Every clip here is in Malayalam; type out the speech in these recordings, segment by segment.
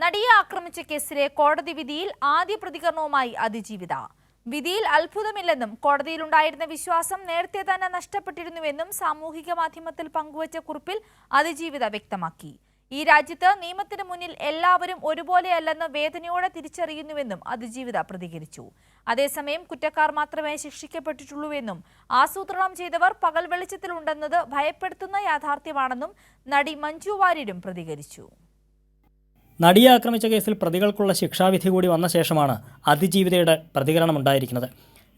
നടിയെ ആക്രമിച്ച കേസിലെ കോടതി വിധിയിൽ ആദ്യ പ്രതികരണവുമായി അതിജീവിത. വിധിയിൽ അത്ഭുതമില്ലെന്നും കോടതിയിലുണ്ടായിരുന്ന വിശ്വാസം നേരത്തെ തന്നെ നഷ്ടപ്പെട്ടിരുന്നുവെന്നും സാമൂഹിക മാധ്യമത്തിൽ പങ്കുവച്ച കുറിപ്പിൽ അതിജീവിത വ്യക്തമാക്കി. ഈ രാജ്യത്ത് നിയമത്തിന് മുന്നിൽ എല്ലാവരും ഒരുപോലെയല്ലെന്ന് വേദനയോടെ തിരിച്ചറിയുന്നുവെന്നും അതിജീവിത പ്രതികരിച്ചു. അതേസമയം കുറ്റക്കാർ മാത്രമേ ശിക്ഷിക്കപ്പെട്ടിട്ടുള്ളൂവെന്നും ആസൂത്രണം ചെയ്തവർ പകൽ വെളിച്ചത്തിലുണ്ടെന്നത് ഭയപ്പെടുത്തുന്ന യാഥാർത്ഥ്യമാണെന്നും നടി മഞ്ജു വാര്യരും പ്രതികരിച്ചു. നടിയെ ആക്രമിച്ച കേസിൽ പ്രതികൾക്കുള്ള ശിക്ഷാവിധി കൂടി വന്ന ശേഷമാണ് അതിജീവിതയുടെ പ്രതികരണം ഉണ്ടായിരിക്കുന്നത്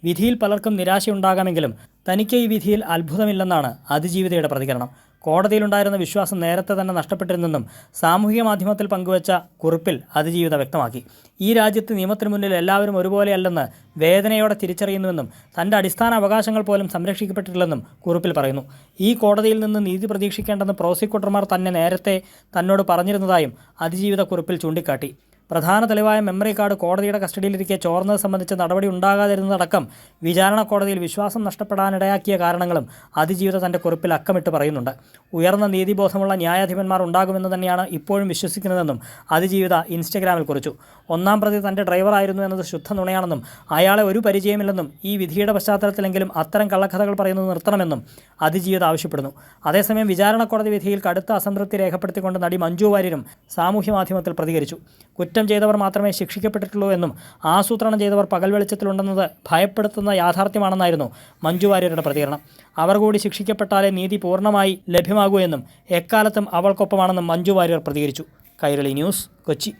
വിധിയിൽ പലർക്കും നിരാശയുണ്ടാകാമെങ്കിലും തനിക്ക് ഈ വിധിയിൽ അത്ഭുതമില്ലെന്നാണ് അതിജീവിതയുടെ പ്രതികരണം. കോടതിയിലുണ്ടായിരുന്ന വിശ്വാസം നേരത്തെ തന്നെ നഷ്ടപ്പെട്ടിരുന്നെന്നും സാമൂഹിക മാധ്യമത്തിൽ പങ്കുവച്ച കുറിപ്പിൽ അതിജീവിത വ്യക്തമാക്കി. ഈ രാജ്യത്ത് നിയമത്തിന് മുന്നിൽ എല്ലാവരും ഒരുപോലെയല്ലെന്ന് വേദനയോടെ തിരിച്ചറിയുന്നുവെന്നും തന്റെ അടിസ്ഥാന അവകാശങ്ങൾ പോലും സംരക്ഷിക്കപ്പെട്ടിട്ടില്ലെന്നും കുറിപ്പിൽ പറയുന്നു. ഈ കോടതിയിൽ നിന്ന് നീതി പ്രതീക്ഷിക്കേണ്ടെന്ന് പ്രോസിക്യൂട്ടർമാർ തന്നെ നേരത്തെ തന്നോട് പറഞ്ഞിരുന്നതായും അതിജീവിത കുറിപ്പിൽ ചൂണ്ടിക്കാട്ടി. പ്രധാന തെളിവായ മെമ്മറി കാർഡ് കോടതിയുടെ കസ്റ്റഡിയിലിരിക്കെ ചോർന്നത് സംബന്ധിച്ച നടപടി ഉണ്ടാകാതിരുന്നതടക്കം വിചാരണ കോടതിയിൽ വിശ്വാസം നഷ്ടപ്പെടാനിടയാക്കിയ കാരണങ്ങളും അതിജീവിത തന്റെ കുറിപ്പിൽ അക്കമിട്ട് പറയുന്നുണ്ട്. ഉയർന്ന നീതിബോധമുള്ള ന്യായാധിപന്മാർ ഉണ്ടാകുമെന്ന് തന്നെയാണ് ഇപ്പോഴും വിശ്വസിക്കുന്നതെന്നും അതിജീവിത ഇൻസ്റ്റഗ്രാമിൽ കുറിച്ചു. ഒന്നാം പ്രതി തന്റെ ഡ്രൈവറായിരുന്നു എന്നത് ശുദ്ധ നുണയാണെന്നും അയാളെ ഒരു പരിചയമില്ലെന്നും ഈ വിധിയുടെ പശ്ചാത്തലത്തിലെങ്കിലും അത്തരം കള്ളക്കഥകൾ പറയുന്നത് നിർത്തണമെന്നും അതിജീവിത ആവശ്യപ്പെടുന്നു. അതേസമയം വിചാരണ കോടതി വിധിയിൽ കടുത്ത അസംതൃപ്തി രേഖപ്പെടുത്തിക്കൊണ്ട് നടി മഞ്ജു വാര്യരും സാമൂഹ്യ മാധ്യമത്തിൽ പ്രതികരിച്ചു. കുറ്റം ചെയ്തവർ മാത്രമേ ശിക്ഷിക്കപ്പെട്ടിട്ടുള്ളൂ എന്നും ആസൂത്രണം ചെയ്തവർ പകൽ വെളിച്ചത്തിലുണ്ടെന്നത് ഭയപ്പെടുത്തുന്ന യാഥാർത്ഥ്യമാണെന്നായിരുന്നു മഞ്ജു വാര്യരുടെ പ്രതികരണം. അവർ കൂടി ശിക്ഷിക്കപ്പെട്ടാലേ നീതി പൂർണമായി ലഭ്യമാകൂ എന്നും എക്കാലത്തും അവൾക്കൊപ്പമാണെന്നും മഞ്ജു വാര്യർ പ്രതികരിച്ചു. കൈരളി ന്യൂസ് കൊച്ചി.